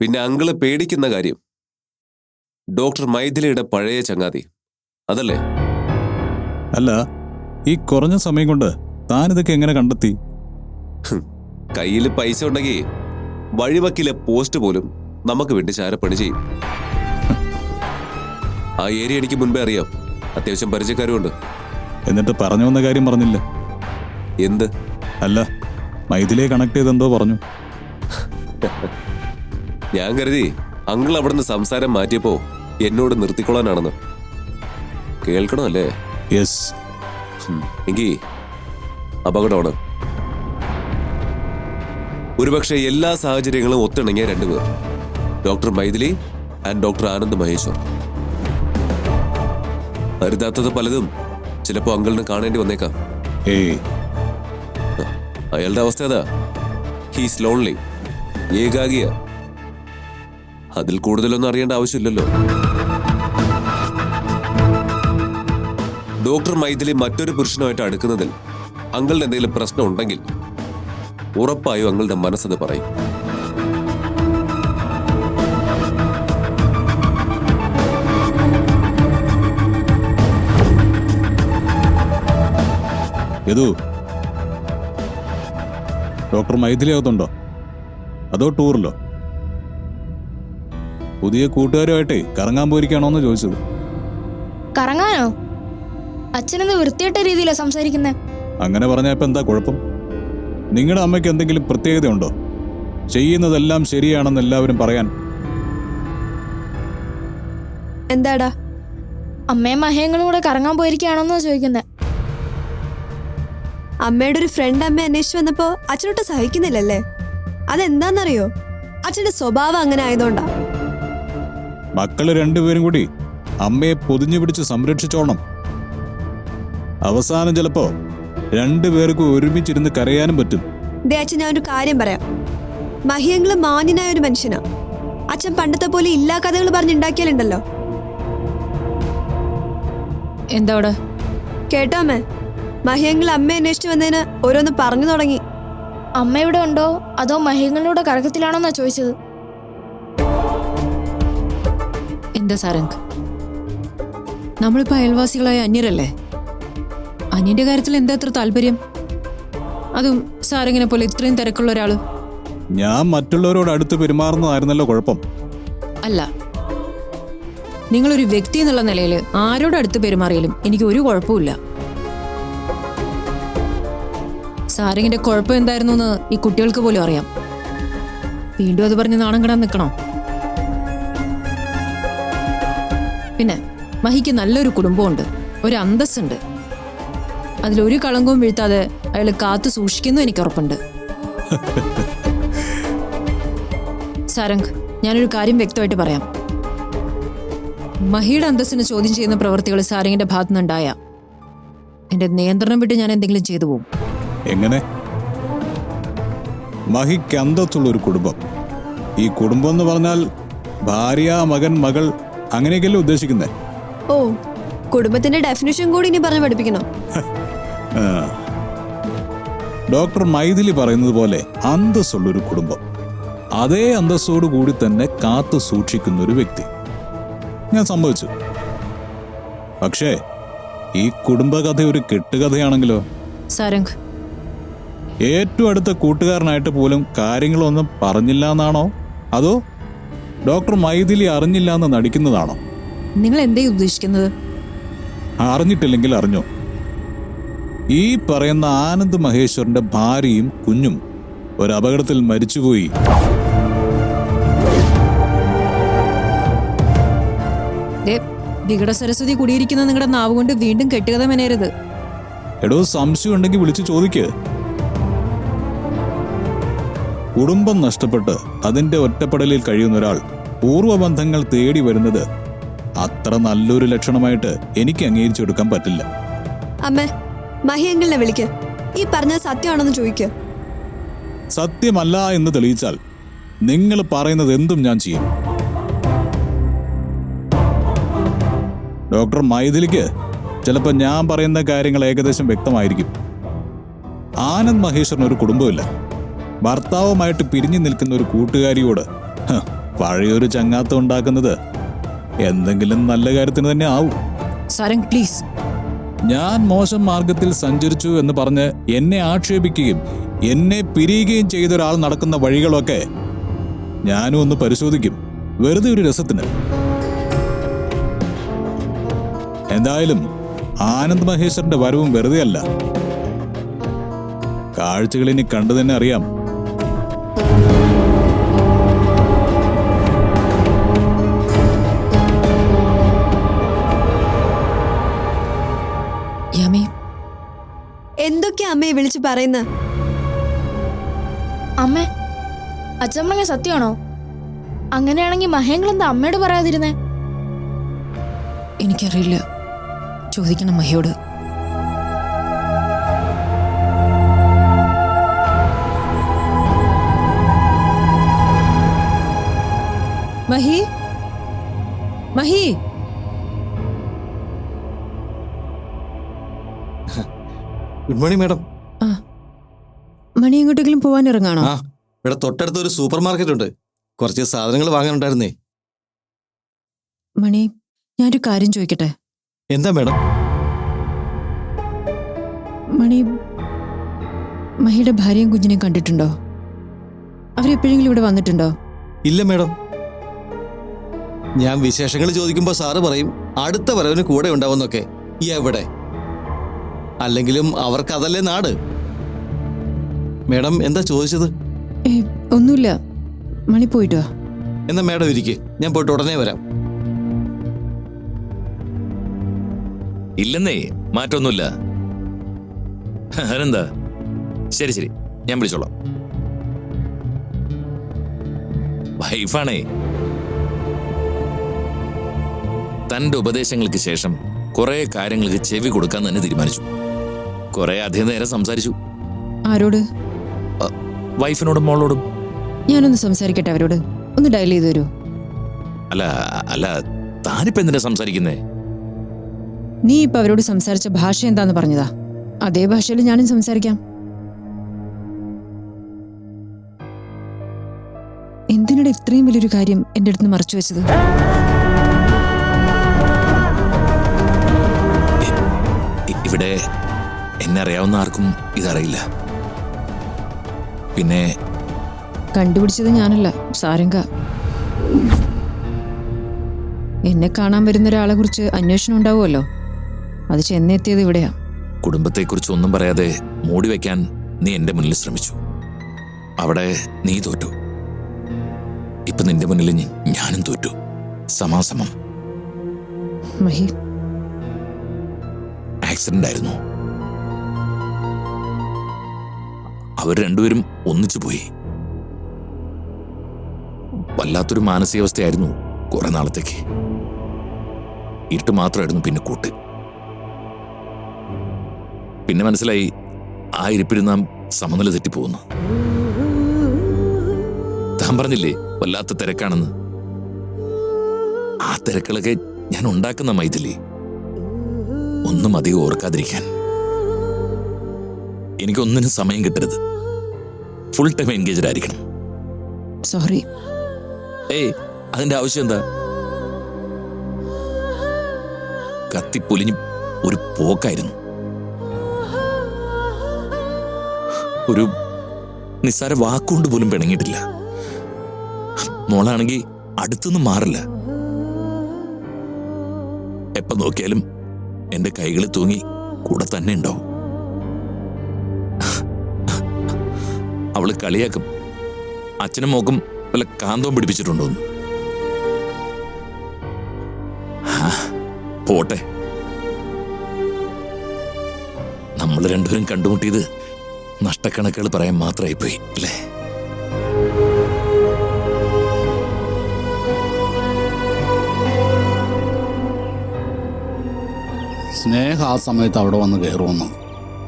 പിന്നെ അങ്കിൾ പേടിക്കുന്ന കാര്യം. ഡോക്ടർ മൈഥിലിയുടെ പഴയ ചങ്ങാതി. അതല്ലേ? അല്ല ഈ കുറഞ്ഞ സമയം കൊണ്ട് താനിതൊക്കെ എങ്ങനെ കണ്ടെത്തി? കയ്യിൽ പൈസ ഉണ്ടെങ്കിൽ വഴിവക്കിലെ പോസ്റ്റ് പോലും നമുക്ക് വേണ്ടി ചാരപ്പണി ചെയ്യും. ആ ഏരിയ എനിക്ക് മുൻപേ അറിയാം. അത്യാവശ്യം പരിചയക്കാരുമുണ്ട്. എന്നിട്ട് പറഞ്ഞു വന്ന കാര്യം പറഞ്ഞില്ല. എന്ത്? അല്ല മൈഥിലെ കണക്ട് ചെയ്തെന്തോ പറഞ്ഞു. ഞാൻ കരുതി അങ്കിൾ അവിടുന്ന് സംസാരം മാറ്റിയപ്പോ എന്നോട് നിർത്തിക്കൊള്ളാനാണെന്ന്. കേൾക്കണമല്ലേ? യെസ് ഉം. എങ്കി അപകടമാണ്. ഒരുപക്ഷെ എല്ലാ സാഹചര്യങ്ങളും ഒത്തിണങ്ങിയ രണ്ടുപേർ. Doctor Mythili and doctor Anand Maheshwar. അരുതാത്തത് പലതും ചിലപ്പോ അങ്കിളിന് കാണേണ്ടി വന്നേക്കാം. അയാളുടെ അവസ്ഥ അതാ. ഹീസ് ലോൺലി ഏകാകിയ അതിൽ കൂടുതലൊന്നും അറിയേണ്ട ആവശ്യമില്ലല്ലോ. ഡോക്ടർ മൈഥിലി മറ്റൊരു പുരുഷനുമായിട്ട് അടുക്കുന്നതിൽ അങ്കിളിന് എന്തെങ്കിലും പ്രശ്നം ഉണ്ടെങ്കിൽ ഉറപ്പായും അങ്ങളുടെ മനസ്സത് പറയും. ഡോക്ടർ മൈഥിലി അകത്തുണ്ടോ? അതോ ടൂറിലോ? പുതിയ കൂട്ടുകാരുമായിട്ടേ കറങ്ങാൻ പോയിരിക്കാണോന്ന് ചോദിച്ചത്. കറങ്ങാനോ? അച്ഛനെന്ത് വൃത്തിയായിട്ട രീതിയിലാ സംസാരിക്കുന്നത് അങ്ങനെ പറഞ്ഞാൽ ഇപ്പം എന്താ കുഴപ്പം? നിങ്ങളുടെ അമ്മയ്ക്ക് എന്തെങ്കിലും പ്രത്യേകതയുണ്ടോ? ചെയ്യുന്നതെല്ലാം ശരിയാണെന്ന് എല്ലാവരും പറയാൻ. എന്താടാ? അമ്മയും മഹയങ്ങളും കൂടെ കറങ്ങാൻ പോയിരിക്കുകയാണെന്നാ ചോദിക്കുന്നത് അമ്മയുടെ ഒരു ഫ്രണ്ട് അമ്മ അന്വേഷിച്ചു വന്നപ്പോ അച്ഛനോട്ട് സഹിക്കുന്നില്ലല്ലേ? അതെന്താന്നറിയോ? അച്ഛന്റെ സ്വഭാവം അങ്ങനെ ആയതുകൊണ്ടാ. മക്കൾ രണ്ടുപേരും കൂടി അമ്മയെ പൊതിഞ്ഞു പിടിച്ച് സംരക്ഷിച്ചോണം. അവസാനം ചിലപ്പോ രണ്ടുപേർക്കും ഒരുമിച്ചിരുന്ന് കരയാനും പറ്റും. ദേ അച്ഛൻ ഞാൻ ഒരു കാര്യം പറയാം. മഹിയങ്ങൾ മാന്യനായ ഒരു മനുഷ്യനാ. അച്ഛൻ പണ്ടത്തെ പോലെ ഇല്ലാ കഥകൾ പറഞ്ഞുണ്ടാക്കിയാലുണ്ടല്ലോ. എന്താ കേട്ടോമേ കേട്ടോ അമ്മേ. മഹിയങ്ങൾ അമ്മ അന്വേഷിച്ചു വന്നതിന് ഓരോന്ന് പറഞ്ഞു തുടങ്ങി. അമ്മയുടെ ഇവിടെ ഉണ്ടോ? അതോ മഹിയങ്ങളുടെ കറക്കത്തിലാണോന്നാ ചോദിച്ചത്? എന്താ സാരംഗ്. നമ്മളിപ്പോ അയൽവാസികളായ അന്യരല്ലേ? അന്യന്റെ കാര്യത്തിൽ എന്താ ഇത്ര താല്പര്യം? അതും സാരംഗിനെ പോലെ ഇത്രയും തിരക്കുള്ള ഒരാൾ? ഞാൻ മറ്റുള്ളവരോട് അടുത്ത് പെരുമാറുന്നതായിരുന്നല്ലോ കുഴപ്പം. അല്ല. നിങ്ങളൊരു വ്യക്തി എന്നുള്ള നിലയിൽ ആരോട് അടുത്ത് പെരുമാറിയാലും എനിക്ക് ഒരു കുഴപ്പമില്ല സാരംഗിന്റെ കുഴപ്പം എന്തായിരുന്നു എന്ന് ഈ കുട്ടികൾക്ക് പോലും അറിയാം. വീണ്ടും അത് പറഞ്ഞ് നാണം കിടാൻ നിൽക്കണോ? പിന്നെ മഹിക്ക് നല്ലൊരു കുടുംബമുണ്ട് ഒരു അന്തസ്സുണ്ട്. അതിലൊരു കളങ്കവും വീഴ്ത്താതെ അയാൾ കാത്തു സൂക്ഷിക്കുന്നു എനിക്ക് ഉറപ്പുണ്ട്. സാരംഗ് ഞാനൊരു കാര്യം വ്യക്തമായിട്ട് പറയാം. മഹിയുടെ അന്തസ്സിനെ ചോദ്യം ചെയ്യുന്ന പ്രവർത്തികൾ സാരംഗിന്റെ ഭാഗത്തു നിന്നുണ്ടായ. എന്റെ നിയന്ത്രണം വിട്ട് ഞാൻ എന്തെങ്കിലും ചെയ്തു പോകും. എങ്ങനെ? മഹിക്ക് അന്തസ്സുള്ള ഒരു കുടുംബം. ഈ കുടുംബം എന്ന് പറഞ്ഞാൽ ഭാര്യ മകൻ മകൾ അങ്ങനെയൊക്കെയല്ലേ ഉദ്ദേശിക്കുന്നത് ഓ കുടുംബത്തിന്റെ ഡെഫിനിഷൻ കൂടി ഇനി പറഞ്ഞു പഠിപ്പിക്കണോ? ഡോക്ടർ മൈഥിലി പറയുന്നത് പോലെ അന്തസ്സുള്ള ഒരു കുടുംബം. അതേ അന്തസ്സോടു കൂടി തന്നെ കാത്തു സൂക്ഷിക്കുന്ന ഒരു വ്യക്തി. ഞാൻ സംഭവിച്ചു പക്ഷേ ഈ കുടുംബകഥ ഒരു കെട്ടുകഥയാണെങ്കിലോ? സാരംഗ്. ഏറ്റവും അടുത്ത കൂട്ടുകാരനായിട്ട് പോലും കാര്യങ്ങളൊന്നും പറഞ്ഞില്ല എന്നാണോ അതോ ഡോക്ടർ മൈഥിലി അറിഞ്ഞില്ല എന്ന് നടിക്കുന്നതാണോ? നിങ്ങൾ എന്തേ ഉദ്ദേശിക്കുന്നത്? അറിഞ്ഞിട്ടില്ലെങ്കിൽ അറിഞ്ഞോ? ഈ പറയുന്ന ആനന്ദ് മഹേശ്വറിന്റെ ഭാര്യയും കുഞ്ഞും ഒരു അപകടത്തിൽ മരിച്ചുപോയി വികട സരസ്വതി കുടിയിരിക്കുന്ന നിങ്ങളുടെ നാവ് കൊണ്ട് വീണ്ടും കെട്ടുകഥ മെനയരുത്. എടോ സംശയം ഉണ്ടെങ്കിൽ വിളിച്ചു ചോദിക്ക്. കുടുംബം നഷ്ടപ്പെട്ട് അതിന്റെ ഒറ്റപ്പെടലിൽ കഴിയുന്ന ഒരാൾ പൂർവബന്ധങ്ങൾ തേടി വരുന്നത് അത്ര നല്ലൊരു ലക്ഷണമായിട്ട് എനിക്ക് അംഗീകരിച്ചെടുക്കാൻ പറ്റില്ല. അമ്മേ മഹിയങ്ങളെ വിളിക്ക്. ഈ പറഞ്ഞ സത്യമാണെന്ന് ചോദിക്ക. സത്യമല്ല എന്ന് തെളിയിച്ചാൽ നിങ്ങൾ പറയുന്നത് എന്തും ഞാൻ ചെയ്യും. ഡോക്ടർ മൈഥിലിക്ക് ചിലപ്പോൾ ഞാൻ പറയുന്ന കാര്യങ്ങൾ ഏകദേശം വ്യക്തമായിരിക്കും. ആനന്ദ് മഹേശ്വരന് ഒരു കുടുംബമില്ല ഭർത്താവുമായിട്ട് പിരിഞ്ഞു നിൽക്കുന്ന ഒരു കൂട്ടുകാരിയോട് പഴയൊരു ചങ്ങാത്തം ഉണ്ടാക്കുന്നത് എന്തെങ്കിലും നല്ല കാര്യത്തിന് തന്നെ ആവും. സാരംഗ് പ്ലീസ്. ഞാൻ മോശം മാർഗത്തിൽ സഞ്ചരിച്ചു എന്ന് പറഞ്ഞ് എന്നെ ആക്ഷേപിക്കുകയും എന്നെ പിരിയുകയും ചെയ്ത ഒരാൾ നടക്കുന്ന വഴികളൊക്കെ ഞാനും ഒന്ന് പരിശോധിക്കും. വെറുതെ ഒരു രസത്തിന്. എന്തായാലും ആനന്ദ് മഹേശ്വരന്റെ വരവും വെറുതെയല്ല. കാഴ്ചകൾ ഇനി കണ്ടു തന്നെ അറിയാം. അമ്മയെ വിളിച്ചു പറയുന്നത് അമ്മേ അച്ഛമ്മ സത്യമാണോ? അങ്ങനെയാണെങ്കിൽ മഹേങ്ങൾ എന്താ അമ്മയോട് പറയാതിരുന്നേ? എനിക്കറിയില്ല. ചോദിക്കണം മഹയോട്. Mahi? Mahi? Good morning madam. Mani എങ്ങോട്ടെങ്കിലും പോവാൻ ഇറങ്ങാണോ ആ ഇവിടെ തൊട്ടടുത്ത് ഒരു സൂപ്പർ മാർക്കറ്റ് ഉണ്ട് കുറച്ച് സാധനങ്ങൾ വാങ്ങാനുണ്ടായിരുന്നേ. മണി ഞാനൊരു കാര്യം ചോദിക്കട്ടെ? എന്താ മേഡം? മണി മഹിയുടെ ഭാര്യയും കുഞ്ഞിനെയും കണ്ടിട്ടുണ്ടോ? അവരെപ്പോഴെങ്കിലും ഇവിടെ വന്നിട്ടുണ്ടോ? ഇല്ല മേഡം. ഞാൻ വിശേഷങ്ങൾ ചോദിക്കുമ്പോൾ സാറ് പറയും അടുത്ത വരവിന് കൂടെ ഉണ്ടാവുന്നൊക്കെ. എവിടെ? അല്ലെങ്കിലും അവർക്ക് അതല്ലേ നാട്? മാഡം എന്താ ചോദിച്ചത്? ഒന്നുമില്ല. മണി പോയിട്ടോ എന്നാ മാഡം ഇരിക്കെ. ഞാൻ പോയിട്ട് ഉടനെ വരാം. ഇല്ലെന്നേ മാറ്റൊന്നുമില്ല. അതെന്താ? ശരി ശരി. ഞാൻ വിളിച്ചോളാം. വൈഫാണേ. തന്റെ ഉപദേശങ്ങൾക്ക് ശേഷം കുറേ കാര്യങ്ങൾക്ക് ചെവി കൊടുക്കാൻ തന്നെ തീരുമാനിച്ചു. കുറെ അധികം നേരം സംസാരിച്ചു. ആരോട്? വൈഫിനോടും മോളോടും. ഞാനൊന്ന് സംസാരിക്കട്ടെ അവരോട്. ഒന്ന് ഡയൽ ചെയ്ത് തരൂ അല്ല അല്ല താനിപ്പോ എന്തിനാ സംസാരിക്കുന്നേ? നീ ഇപ്പൊ അവരോട് സംസാരിച്ച ഭാഷ എന്താന്ന് പറഞ്ഞതാ? അതേ ഭാഷയിൽ ഞാനും സംസാരിക്കാം. എന്തിനാണ് ഇത്രയും വലിയൊരു കാര്യം എന്റെ അടുത്ത് മറച്ചു വെച്ചത്? ഇവിടെ എന്നെ അറിയാവുന്ന ആർക്കും ഇതറിയില്ല. പിന്നെ കണ്ടുപിടിച്ചത് ഞാനല്ല സാരംഗ. എന്നെ കാണാൻ വരുന്ന ഒരാളെ കുറിച്ച് അന്വേഷണം ഉണ്ടാവുമല്ലോ? അത് ചെന്നെത്തിയത് ഇവിടെയാ. കുടുംബത്തെക്കുറിച്ച് ഒന്നും പറയാതെ മൂടി വയ്ക്കാൻ നീ എന്റെ മുന്നിൽ ശ്രമിച്ചു. അവിടെ നീ തോറ്റു. ഇപ്പൊ നിന്റെ മുന്നിൽ ഞാനും തോറ്റു. സമാസമം. മഹി. ആക്സിഡന്റ് ആയിരുന്നു. അവർ രണ്ടുപേരും ഒന്നിച്ചു പോയി. വല്ലാത്തൊരു മാനസികാവസ്ഥയായിരുന്നു കുറെ നാളത്തേക്ക്. ഇരുട്ട് മാത്രമായിരുന്നു പിന്നെ കൂട്ട്. പിന്നെ മനസ്സിലായി ആ ഇരിപ്പിൽ നാം സമനില തെറ്റിപ്പോകുന്നു. താൻ പറഞ്ഞില്ലേ വല്ലാത്ത തിരക്കാണെന്ന്? ആ തിരക്കുകളൊക്കെ ഞാൻ ഉണ്ടാക്കുന്ന മൈഥിലി. ഒന്നും അധികം ഓർക്കാതിരിക്കാൻ. എനിക്കൊന്നിനും സമയം കിട്ടരുത്. ഫുൾ ടൈം എൻഗേജ്ഡ് ആയിരിക്കണം. സോറി ഏയ് അതിന്റെ ആവശ്യം എന്താ? കത്തിപ്പൊലിഞ്ഞ് ഒരു പോക്കായിരുന്നു. ഒരു നിസ്സാര വാക്കുകൊണ്ട് പോലും പിണങ്ങിയിട്ടില്ല. മോളാണെങ്കിൽ അടുത്തൊന്നും മാറില്ല. എപ്പ നോക്കിയാലും എന്റെ കൈകളിൽ തൂങ്ങി കൂടെ തന്നെ ഉണ്ടാവും. അവൾ കളിയാക്കും. അച്ഛനും മോക്കും വല്ല കാന്തവും പിടിപ്പിച്ചിട്ടുണ്ടോന്ന് പോട്ടെ. നമ്മൾ രണ്ടുപേരും കണ്ടുമുട്ടിയത് നഷ്ടക്കണക്കുകൾ പറയാൻ മാത്രമായി പോയി അല്ലേ? സ്നേഹ ആ സമയത്ത് അവിടെ വന്ന് കയറുമെന്ന്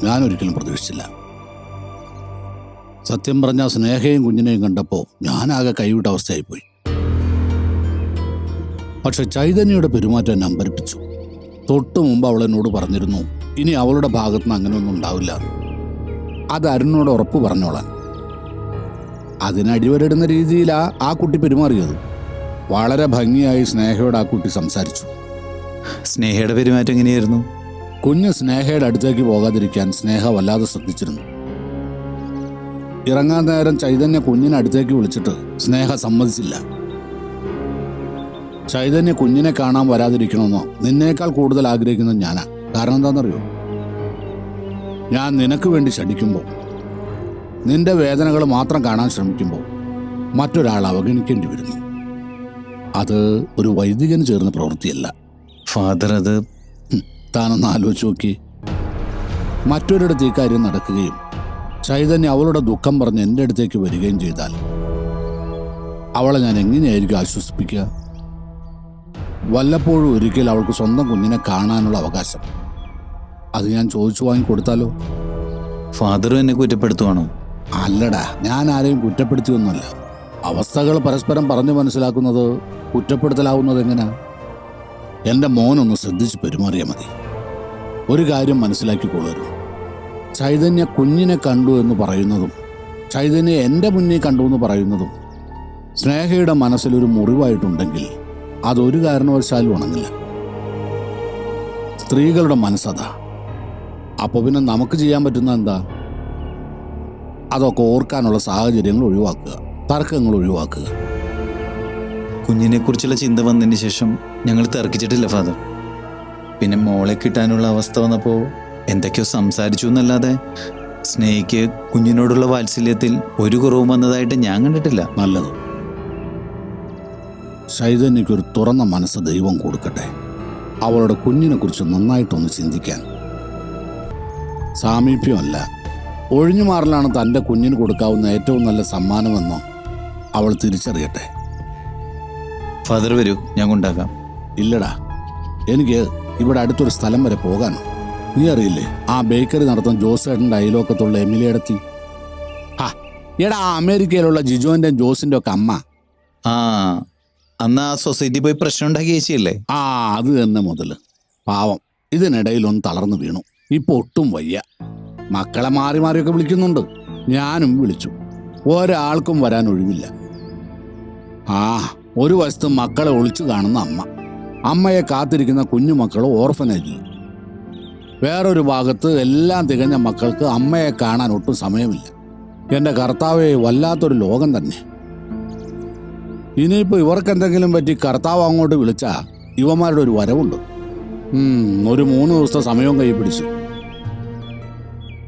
ഞാൻ ഒരിക്കലും പ്രതീക്ഷിച്ചില്ല. സത്യം പറഞ്ഞ സ്നേഹയും കുഞ്ഞിനെയും കണ്ടപ്പോൾ ഞാനാകെ കൈവിട്ട അവസ്ഥയായിപ്പോയി. പക്ഷെ ചൈതന്യയുടെ പെരുമാറ്റം എന്നെ അമ്പരിപ്പിച്ചു. തൊട്ടു മുമ്പ് അവൾ എന്നോട് പറഞ്ഞിരുന്നു ഇനി അവളുടെ ഭാഗത്ത് നിന്ന് അങ്ങനെയൊന്നും ഉണ്ടാവില്ല. അത് അരുണിനോട് ഉറപ്പ് പറഞ്ഞോളാൻ. അതിനടിവരിടുന്ന രീതിയിലാ ആ കുട്ടി പെരുമാറിയത്. വളരെ ഭംഗിയായി സ്നേഹയോട് ആ കുട്ടി സംസാരിച്ചു. സ്നേഹയുടെ പെരുമാറ്റം എങ്ങനെയായിരുന്നു? കുഞ്ഞ് സ്നേഹയുടെ അടുത്തേക്ക് പോകാതിരിക്കാൻ സ്നേഹ വല്ലാതെ ശ്രദ്ധിച്ചിരുന്നു. ഇറങ്ങാൻ നേരം ചൈതന്യ കുഞ്ഞിനെ അടുത്തേക്ക് വിളിച്ചിട്ട് സ്നേഹ സമ്മതിച്ചില്ല. ചൈതന്യ കുഞ്ഞിനെ കാണാൻ വരാതിരിക്കണമെന്നോ നിന്നേക്കാൾ കൂടുതൽ ആഗ്രഹിക്കുന്നത് ഞാനാ. കാരണം എന്താണെന്നറിയോ? ഞാൻ നിനക്ക് വേണ്ടി ശഠിക്കുമ്പോൾ നിന്റെ വേദനകൾ മാത്രം കാണാൻ ശ്രമിക്കുമ്പോൾ മറ്റൊരാൾ അവഗണിക്കേണ്ടി വരുന്നു. അത് ഒരു വൈദികന് ചേർന്ന പ്രവൃത്തിയല്ല. ഫാദർ അത് താനൊന്ന് ആലോചിച്ച് നോക്കി. മറ്റൊരിടത്ത് ഈ കാര്യം നടക്കുകയും ചൈതന്യ അവളുടെ ദുഃഖം പറഞ്ഞ് എന്റെ അടുത്തേക്ക് വരികയും ചെയ്താൽ അവളെ ഞാൻ എങ്ങനെയായിരിക്കും ആശ്വസിപ്പിക്കുക? വല്ലപ്പോഴും ഒരിക്കൽ അവൾക്ക് സ്വന്തം കുഞ്ഞിനെ കാണാനുള്ള അവകാശം. അത് ഞാൻ ചോദിച്ചു വാങ്ങി കൊടുത്താലോ? ഫാദർ എന്നെ കുറ്റപ്പെടുത്തുവാണോ? അല്ലടാ ഞാൻ ആരെയും കുറ്റപ്പെടുത്തിയൊന്നുമല്ല. അവസ്ഥകൾ പരസ്പരം പറഞ്ഞു മനസ്സിലാക്കുന്നത് കുറ്റപ്പെടുത്തലാവുന്നത് എങ്ങനെയാ എന്റെ മോനൊന്ന് ശ്രദ്ധിച്ച് പെരുമാറിയാൽ മതി. ഒരു കാര്യം മനസ്സിലാക്കിക്കൊള്ളൂ ചൈതന്യ കുഞ്ഞിനെ കണ്ടു എന്ന് പറയുന്നതും ചൈതന്യ എന്റെ മുന്നിൽ കണ്ടു എന്ന് പറയുന്നതും സ്നേഹയുടെ മനസ്സിലൊരു മുറിവായിട്ടുണ്ടെങ്കിൽ അതൊരു കാരണവശാലും ഉണങ്ങില്ല. സ്ത്രീകളുടെ മനസ്സതാ. അപ്പോൾ പിന്നെ നമുക്ക് ചെയ്യാൻ പറ്റുന്ന എന്താ? അതൊക്കെ ഓർക്കാനുള്ള സാഹചര്യങ്ങൾ ഒഴിവാക്കുക തർക്കങ്ങൾ ഒഴിവാക്കുക. കുഞ്ഞിനെക്കുറിച്ചുള്ള ചിന്ത വന്നതിന് ശേഷം ഞങ്ങൾ തർക്കിച്ചിട്ടില്ല ഫാദർ. പിന്നെ മോളെ കിട്ടാനുള്ള അവസ്ഥ വന്നപ്പോൾ എന്തൊക്കെയോ സംസാരിച്ചു എന്നല്ലാതെ സ്നേഹിക്ക് കുഞ്ഞിനോടുള്ള വാത്സല്യത്തിൽ ഒരു കുറവും വന്നതായിട്ട് ഞാൻ കണ്ടിട്ടില്ല. നല്ലത്. ചൈതന്യക്കൊരു തുറന്ന മനസ്സ് ദൈവം കൊടുക്കട്ടെ. അവളുടെ കുഞ്ഞിനെ കുറിച്ച് നന്നായിട്ടൊന്ന് ചിന്തിക്കാൻ. സാമീപ്യമല്ല. ഒഴിഞ്ഞു മാറലാണ് തന്റെ കുഞ്ഞിന് കൊടുക്കാവുന്ന ഏറ്റവും നല്ല സമ്മാനമെന്നോ അവൾ തിരിച്ചറിയട്ടെ. ഫാദർ വരൂ ഞാൻ കൊണ്ടാക്കാം ഇല്ലടാ. എനിക്ക് ഇവിടെ അടുത്തൊരു സ്ഥലം വരെ പോകാനോ നീ അറിയില്ലേ? ആ ബേക്കറി നടത്തുന്ന ജോസേട്ടന്റെ അയലോക്കത്തുള്ള എമിലിയടത്തി ആ എടാ അമേരിക്കയിലുള്ള ജിജോന്റെ ജോസിന്റെ ഒക്കെ അമ്മ. ആ അന്ന് ആ സൊസൈറ്റി പോയി പ്രശ്നം ഉണ്ടാക്കി ചേച്ചിയല്ലേ? ആ അത് തന്നെ മുതൽ പാവം ഇതിനിടയിൽ ഒന്ന് തളർന്നു വീണു. ഇപ്പൊ ഒട്ടും വയ്യ. മക്കളെ മാറി മാറിയൊക്കെ വിളിക്കുന്നുണ്ട്. ഞാനും വിളിച്ചു. ഒരാൾക്കും വരാൻ ഒഴിവില്ല. ആ ഒരു വശത്ത് മക്കളെ ഒളിച്ചു കാണുന്ന അമ്മ. അമ്മയെ കാത്തിരിക്കുന്ന കുഞ്ഞുമക്കൾ ഓർഫനേജിൽ വേറൊരു ഭാഗത്ത് എല്ലാം തികഞ്ഞ മക്കൾക്ക് അമ്മയെ കാണാൻ ഒട്ടും സമയമില്ല. എന്റെ കർത്താവെ വല്ലാത്തൊരു ലോകം തന്നെ. ഇനിയിപ്പോ ഇവർക്ക് എന്തെങ്കിലും പറ്റി കർത്താവ് അങ്ങോട്ട് വിളിച്ചാ ഇവന്മാരുടെ ഒരു വരവുണ്ട്. ഒരു മൂന്ന് ദിവസത്തെ സമയവും കൈ പിടിച്ചു.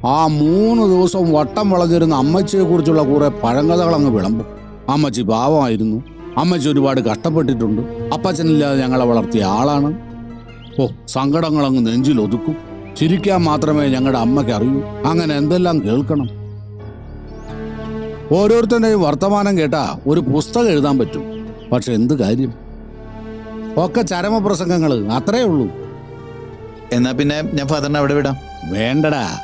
ആ മൂന്ന് ദിവസം വട്ടം വളഞ്ഞിരുന്ന അമ്മച്ചിയെ കുറിച്ചുള്ള കുറെ പഴങ്കഥകൾ അങ്ങ് വിളമ്പും. അമ്മച്ചി പാവമായിരുന്നു. അമ്മച്ചി ഒരുപാട് കഷ്ടപ്പെട്ടിട്ടുണ്ട്. അപ്പച്ചനില്ലാതെ ഞങ്ങളെ വളർത്തിയ ആളാണ്. ഓ സങ്കടങ്ങളങ്ങ് നെഞ്ചിലൊതുക്കും ചിരിക്കാൻ മാത്രമേ ഞങ്ങളുടെ അമ്മയ്ക്ക് അറിയൂ. അങ്ങനെ എന്തെല്ലാം കേൾക്കണം? ഓരോരുത്തരുടെയും വർത്തമാനം കേട്ടാ ഒരു പുസ്തകം എഴുതാൻ പറ്റും. പക്ഷെ എന്ത് കാര്യം? ഒക്കെ ചരമപ്രസംഗങ്ങൾ അത്രേ ഉള്ളൂ. എന്നാ പിന്നെ ഞാൻ ഫാദറിനെ അവിടെ വിടാം. വേണ്ടടാ.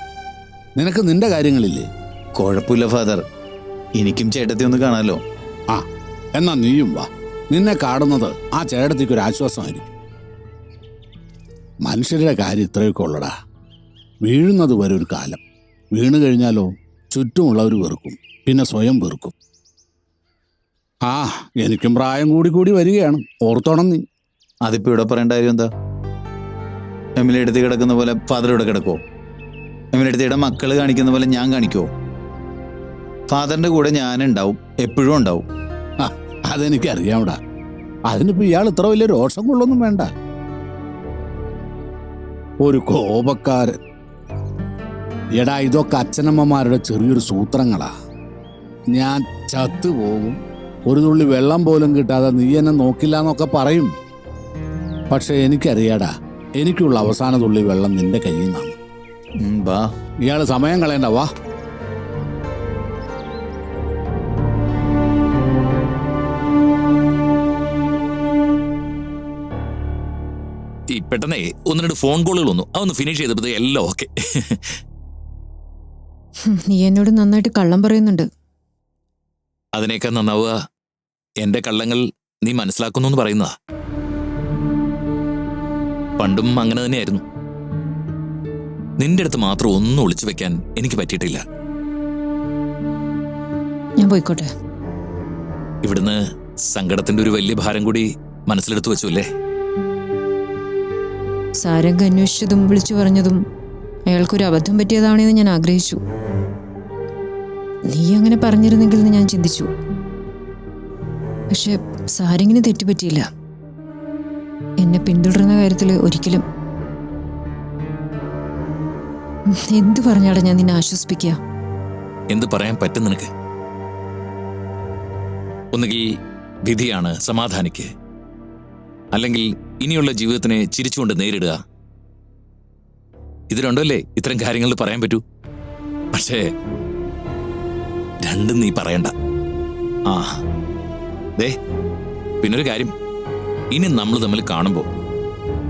നിനക്ക് നിന്റെ കാര്യങ്ങളില്ലേ? കുഴപ്പമില്ല ഫാദർ. എനിക്കും ചേട്ടത്തി ഒന്ന് കാണാലോ. ആ എന്നാ നീയും വാ. നിന്നെ കാണുന്നത് ആ ചേട്ടത്തിക്ക് ഒരു ആശ്വാസമായിരിക്കും. മനുഷ്യരുടെ കാര്യം ഇത്രയൊക്കെ ഉള്ളടാ. വീഴുന്നത് വരെ ഒരു കാലം. വീണു കഴിഞ്ഞാലോ ചുറ്റുമുള്ളവർ വെറുക്കും. പിന്നെ സ്വയം വെറുക്കും. ആ എനിക്കും പ്രായം കൂടി കൂടി വരികയാണ്. ഓർത്തോണം നീ. അതിപ്പോ ഇവിടെ പറയേണ്ട കാര്യം എന്താ? എമിലി എടുത്ത് കിടക്കുന്ന പോലെ ഫാദർ ഇവിടെ കിടക്കോ എടുത്ത് ഇവിടെ മക്കൾ കാണിക്കുന്ന പോലെ ഞാൻ കാണിക്കോ ഫാദറിന്റെ കൂടെ ഞാനുണ്ടാവും എപ്പോഴും ഉണ്ടാവും. ആ, അതെനിക്കറിയാമടാ അതിനിപ്പോ ഇയാൾ ഇത്ര വലിയ രോഷം കൊള്ളൊന്നും വേണ്ട. ഒരു കോപക്കാരൻ. എടാ ഇതൊക്കെ അച്ഛനമ്മമാരുടെ ചെറിയൊരു സൂത്രങ്ങളാ. ഞാൻ ചത്തുപോകും. ഒരു തുള്ളി വെള്ളം പോലും കിട്ടാതെ നീ എന്നെ നോക്കില്ല എന്നൊക്കെ പറയും. പക്ഷെ എനിക്കറിയാടാ എനിക്കുള്ള അവസാന തുള്ളി വെള്ളം നിന്റെ കയ്യിൽ നിന്നാണ്. ഇയാൾ ഇയാൾ സമയം കളയണ്ട വാ. പെട്ടെന്നേ ഒന്ന് രണ്ട് ഫോൺ കോളുകൾ വന്നു. അതൊന്ന് ഫിനിഷ് ചെയ്തപ്പോൾ എല്ലാം ഓക്കെ നീ എന്നോട് നന്നായിട്ട് കള്ളം പറയുന്നുണ്ട്. അതിനേക്കാൾ നന്നാവുക എന്റെ കള്ളങ്ങൾ നീ മനസ്സിലാക്കുന്നു എന്ന് പറയുന്നതാ. പണ്ടും അങ്ങനെ തന്നെയായിരുന്നു. നിന്റെ അടുത്ത് മാത്രം ഒന്നും ഒളിച്ചു വെക്കാൻ എനിക്ക് പറ്റിയിട്ടില്ല. ഞാൻ പോയിക്കോട്ടെ. ഇവിടുന്ന് സങ്കടത്തിന്റെ ഒരു വലിയ ഭാരം കൂടി മനസ്സിലെടുത്തു വെച്ചു അല്ലേ? സാരംഗ് അന്വേഷിച്ചതും വിളിച്ചു പറഞ്ഞതും അയാൾക്കൊരു അബദ്ധം പറ്റിയതാണെന്ന് ഞാൻ ആഗ്രഹിച്ചു. നീ അങ്ങനെ പറഞ്ഞിരുന്നെങ്കിൽ എന്ന് ഞാൻ ചിന്തിച്ചു. പക്ഷെ സാരംഗിന് തെറ്റുപറ്റിയില്ല. എന്നെ പിന്തുടരുന്ന കാര്യത്തിൽ ഒരിക്കലും എന്തു പറഞ്ഞാടാ ഞാൻ നിന്നെ ആശ്വസിപ്പിക്കുക. എന്ത് പറയാൻ പറ്റും നിനക്ക്? ഒന്നുകിൽ വിധിയാണ് സമാധാനിക്ക്. അല്ലെങ്കിൽ ഇനിയുള്ള ജീവിതത്തിനെ ചിരിച്ചുകൊണ്ട് നേരിടുക. ഇത് രണ്ടല്ലേ ഇത്തരം കാര്യങ്ങൾ പറയാൻ പറ്റൂ? പക്ഷേ രണ്ടും നീ പറയണ്ട. ആ ദേ പിന്നൊരു കാര്യം. ഇനി നമ്മൾ തമ്മിൽ കാണുമ്പോൾ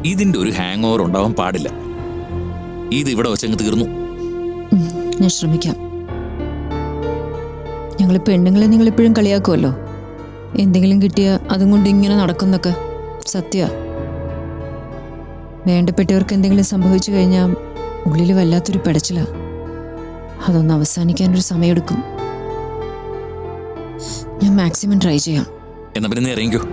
ഇതിന്റെ ഒരു ഹാങ് ഓവർ ഉണ്ടാവാൻ പാടില്ല. ഇത് ഇവിടെ വെച്ചങ്ങ് തീർന്നു. ഞാൻ ശ്രമിക്കാം. ഞങ്ങൾ പെണ്ണുങ്ങളെ നിങ്ങൾ എപ്പോഴും കളിയാക്കുമല്ലോ എന്തെങ്കിലും കിട്ടിയ അതും കൊണ്ട് ഇങ്ങനെ നടക്കുന്നൊക്കെ. സത്യ. വേണ്ടപ്പെട്ടവർക്ക് എന്തെങ്കിലും സംഭവിച്ചു കഴിഞ്ഞാൽ ഉള്ളിൽ വല്ലാത്തൊരു പടച്ചില. അതൊന്ന് അവസാനിക്കാനൊരു സമയമെടുക്കും. ഞാൻ മാക്സിമം ട്രൈ ചെയ്യാം. എന്നാ പിന്നെ ഇറങ്ങിക്കോ.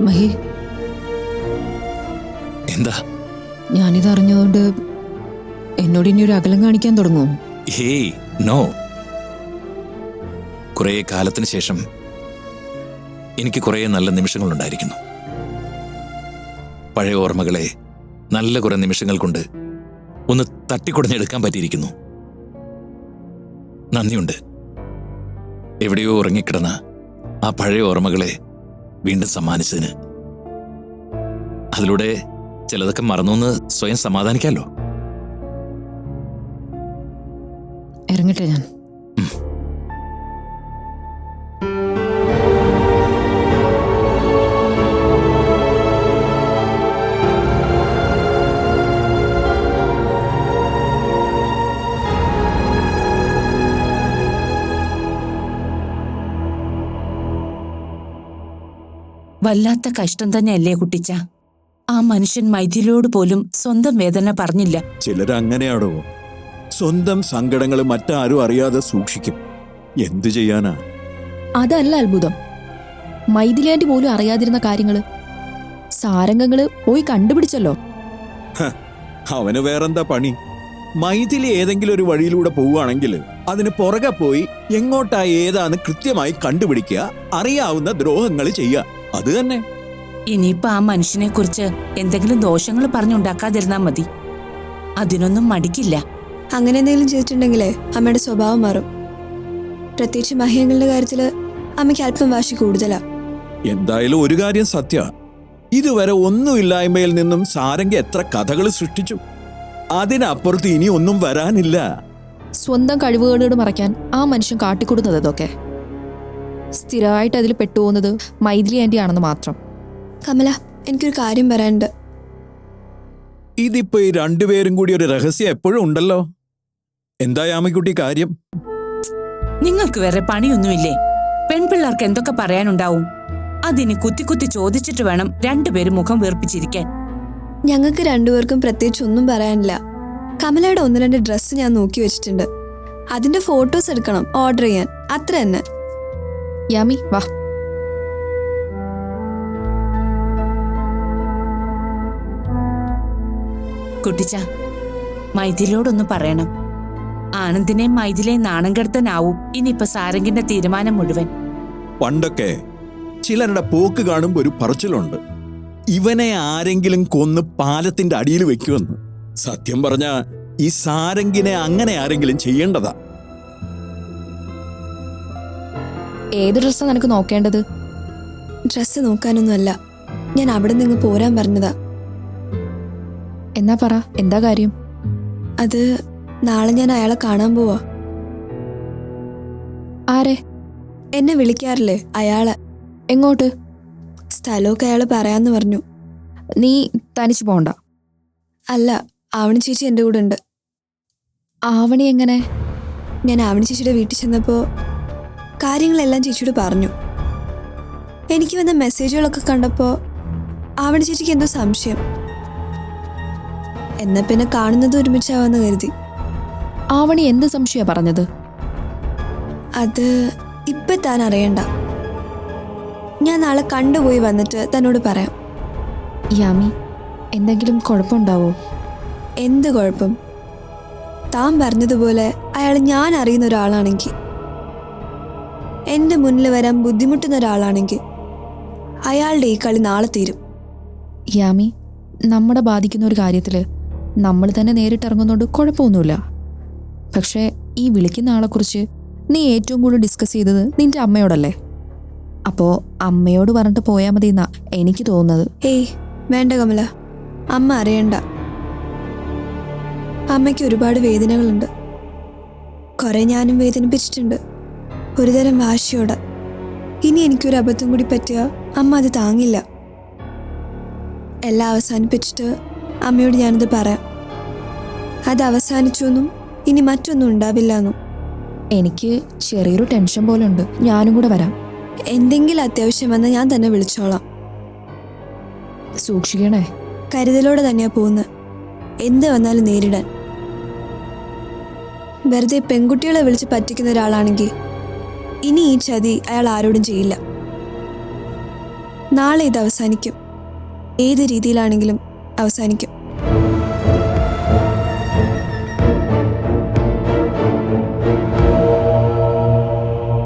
മഹി. എന്താ? ഞാനിത് അറിഞ്ഞതുകൊണ്ട് എന്നോട് ഇനി ഒരു അകലം കാണിക്കാൻ തുടങ്ങും ഹേയ് നോ. കുറേ കാലത്തിന് ശേഷം എനിക്ക് കുറേ നല്ല നിമിഷങ്ങളുണ്ടായിരിക്കുന്നു. പഴയ ഓർമ്മകളെ നല്ല കുറെ നിമിഷങ്ങൾ കൊണ്ട് ഒന്ന് തട്ടിക്കുടഞ്ഞെടുക്കാൻ പറ്റിയിരിക്കുന്നു. നന്ദിയുണ്ട്. എവിടെയോ ഉറങ്ങിക്കിടന്ന ആ പഴയ ഓർമ്മകളെ വീണ്ടും സമ്മാനിച്ചതിന്. അതിലൂടെ ചിലതൊക്കെ മറന്നു എന്ന് സ്വയം സമാധാനിക്കാമല്ലോ ഇറങ്ങട്ടെ ഞാൻ. വല്ലാത്ത കഷ്ടം തന്നെയല്ലേ കുട്ടിച്ച? ആ മനുഷ്യൻ മൈഥിലിയോട് പോലും സ്വന്തം വേദന പറഞ്ഞില്ല. ചിലരങ്ങനെയാണോ സ്വന്തം സങ്കടങ്ങൾ മറ്റാരും അറിയാതെ സൂക്ഷിക്കും. എന്തു ചെയ്യാനാ? അതല്ല അത്ഭുതം. മൈഥിലേന്റി പോലും അറിയാതിരുന്ന കാര്യങ്ങൾ സാരംഗങ്ങൾ പോയി കണ്ടുപിടിച്ചല്ലോ. അവന് വേറെന്താ പണി? മൈഥിലി ഏതെങ്കിലും ഒരു വഴിയിലൂടെ പോവുകയാണെങ്കിൽ അതിന് പുറകെ പോയി എങ്ങോട്ടാ ഏതാന്ന് കൃത്യമായി കണ്ടുപിടിക്കുക അറിയാവുന്ന ദ്രോഹങ്ങൾ ചെയ്യുക. അത് തന്നെ. ഇനിയിപ്പോ ആ മനുഷ്യനെ കുറിച്ച് എന്തെങ്കിലും ദോഷങ്ങൾ പറഞ്ഞുണ്ടാക്കാതിരുന്നാ മതി. അതിനൊന്നും മടിക്കില്ല. അങ്ങനെ എന്തെങ്കിലും ചെയ്തിട്ടുണ്ടെങ്കിലേ അമ്മയുടെ സ്വഭാവം മാറും. പ്രത്യേകിച്ച് മഹ്യങ്ങളുടെ കാര്യത്തിൽ അമ്മയ്ക്ക് അല്പം വാശി കൂടുതലാ. എന്തായാലും ഒരു കാര്യം സത്യ. ഇതുവരെ ഒന്നുമില്ലായ്മയിൽ നിന്നും സാരംഗ എത്ര കഥകൾ സൃഷ്ടിച്ചു. അതിനപ്പുറത്ത് ഇനി ഒന്നും വരാനില്ല. സ്വന്തം കഴിവുകേടുകൾ മറയ്ക്കാൻ ആ മനുഷ്യൻ കാട്ടിക്കൊടുക്കുന്നത് ഇതൊക്കെ സ്ഥിരമായിട്ട് അതിൽ പെട്ടുപോകുന്നത് മൈഥിലി ആന്റി ആണെന്ന് മാത്രം. കമല എനിക്കൊരു കാര്യം പറയാനുണ്ട്. ഇതിപ്പോ ഈ രണ്ടുപേരും കൂടി ഒരു രഹസ്യം എപ്പോഴും ഉണ്ടല്ലോ. എന്താ യാമിക്കുട്ടി കാര്യം? നിങ്ങൾക്ക് വേറെ പണിയൊന്നുമില്ലേ? പെൺപിള്ളേർക്ക് എന്തൊക്കെ പറയാനുണ്ടാവും? അതിന് കുത്തി കുത്തി ചോദിച്ചിട്ട് വേണം രണ്ടുപേരും മുഖം വീർപ്പിച്ചിരിക്കാൻ. ഞങ്ങൾക്ക് രണ്ടുപേർക്കും പ്രത്യേകിച്ച് ഒന്നും പറയാനില്ല. കമലയുടെ ഒന്ന് രണ്ട് ഡ്രസ്സ് ഞാൻ നോക്കി വെച്ചിട്ടുണ്ട്. അതിന്റെ ഫോട്ടോസ് എടുക്കണം ഓർഡർ ചെയ്യാൻ. അത്ര തന്നെ. യാമി വാ. കുട്ടിച്ച മൈഥിലിയോടൊന്ന് പറയണം. ആനന്ദിനെയും മൈഥിലെയും നാണം കെടുത്തനാവും ഇനിയിപ്പൊ സാരംഗിന്റെ തീരുമാനം മുഴുവൻ. പണ്ടൊക്കെ ചിലരുടെ പോക്ക് കാണുമ്പോൾ ഒരു പറച്ചിലുണ്ട്. ഇവനെ ആരെങ്കിലും കൊന്ന് പാലത്തിന്റെ അടിയിൽ വെക്കുമെന്ന്. സത്യം പറഞ്ഞ ഈ സാരംഗിനെ അങ്ങനെ ആരെങ്കിലും ചെയ്യേണ്ടതാ. ഏത് ഡ്രസ്സാ നിനക്ക് നോക്കേണ്ടത്? ഡ്രസ്സ് നോക്കാനൊന്നുമല്ല. ഞാൻ അവിടെ നിന്ന് പോരാൻ പറഞ്ഞതാ. എന്നാ പറ എന്താ കാര്യം? അത് നാളെ ഞാൻ അയാളെ കാണാൻ പോവാ. ആരെ? എന്നെ വിളിക്കാറില്ലേ അയാളെ? എങ്ങോട്ട്? സ്ഥലമൊക്കെ അയാൾ പറയാന്ന് പറഞ്ഞു. നീ തനിച്ചു പോണ്ട. അല്ല ആവണി ചേച്ചി എന്റെ കൂടെ ഉണ്ട്. ആവണി എങ്ങനെ? ഞാൻ ആവണി ചേച്ചിയുടെ വീട്ടിൽ ചെന്നപ്പോൾ കാര്യങ്ങളെല്ലാം ചേച്ചിയോട് പറഞ്ഞു. എനിക്ക് വന്ന മെസ്സേജുകളൊക്കെ കണ്ടപ്പോൾ ആവണി ചേച്ചിക്ക് എന്തോ സംശയം. എന്നാ പിന്നെ കാണുന്നത് ഒരുമിച്ചാവാന്ന് കരുതി. ആവണി എന്ത് സംശയ പറഞ്ഞത്? അത് ഇപ്പൊ താൻ അറിയണ്ട. ഞാൻ നാളെ കണ്ടുപോയി വന്നിട്ട് തന്നോട് പറയാം. യാമി എന്തെങ്കിലും കുഴപ്പമുണ്ടാവോ? എന്ത് കുഴപ്പം? താൻ പറഞ്ഞതുപോലെ അയാൾ ഞാൻ അറിയുന്ന ഒരാളാണെങ്കിൽ എന്റെ മുന്നിൽ വരാൻ ബുദ്ധിമുട്ടുന്ന ഒരാളാണെങ്കിൽ അയാളുടെ ഈ കളി നാളെ തീരും. യാമി നമ്മളെ ബാധിക്കുന്ന ഒരു കാര്യത്തിൽ നമ്മൾ തന്നെ നേരിട്ടിറങ്ങുന്നതുകൊണ്ട് കുഴപ്പമൊന്നുമില്ല. പക്ഷേ ഈ വിളിക്കുന്ന ആളെക്കുറിച്ച് നീ ഏറ്റവും കൂടുതൽ ഡിസ്കസ് ചെയ്തത് നിന്റെ അമ്മയോടല്ലേ? അപ്പോ അമ്മയോട് പറഞ്ഞിട്ട് പോയാൽ മതി എന്നാ എനിക്ക് തോന്നുന്നത്. ഏയ് വേണ്ട കമല. അമ്മ അറിയണ്ട. അമ്മയ്ക്ക് ഒരുപാട് വേദനകളുണ്ട്. കുറെ ഞാനും വേദനിപ്പിച്ചിട്ടുണ്ട്. ഒരുതരം വാശിയോടെ. ഇനി എനിക്കൊരു അബദ്ധം കൂടി പറ്റിയ അമ്മ അത് താങ്ങില്ല. എല്ലാം അവസാനിപ്പിച്ചിട്ട് അമ്മയോട് ഞാനത് പറയാം. അത് അവസാനിച്ചു എന്നും ഇനി മറ്റൊന്നും ഉണ്ടാവില്ല എന്നും എനിക്ക് ചെറിയൊരു ടെൻഷൻ പോലെ ഉണ്ട് ഞാനും കൂടെ വരാം. എന്തെങ്കിലും അത്യാവശ്യം വന്നാൽ ഞാൻ തന്നെ വിളിച്ചോളാം. സൂക്ഷിക്കണേ. കരുതലോടെ തന്നെയാ പോകുന്നത് എന്ത് വന്നാലും നേരിടാൻ. വെറുതെ പെൺകുട്ടികളെ വിളിച്ച് പറ്റിക്കുന്ന ഒരാളാണെങ്കിൽ ഇനി ഈ ചതി അയാൾ ആരോടും ചെയ്യില്ല. നാളെ ഇത് അവസാനിക്കും. ഏത് രീതിയിലാണെങ്കിലും അവസാനിക്കും.